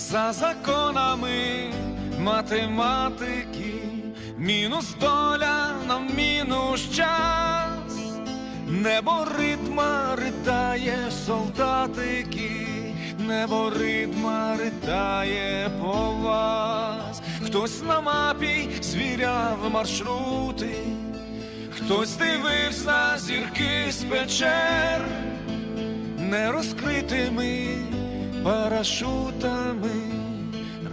за законами математики, мінус доля на мінус час, небо ритма ритає солдатики, небо ритма ритає по вас, хтось на мапі звіряв маршрути, хтось дивився зірки з печер. Не розкритими парашутами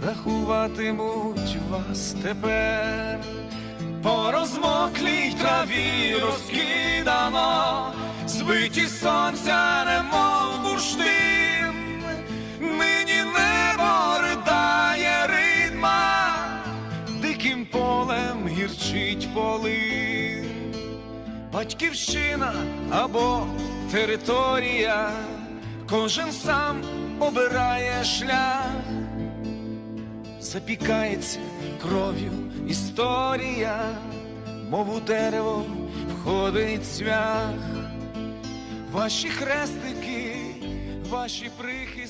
рахуватимуть вас тепер. По розмоклій траві розкидано, збиті сонця, немов бурштин, нині небо ридає ритма, диким полем гірчить полин. Батьківщина або територія, кожен сам обирає шлях, запікається кров'ю історія, мов у дерево входить цвях, ваші хрестики, ваші прихистки.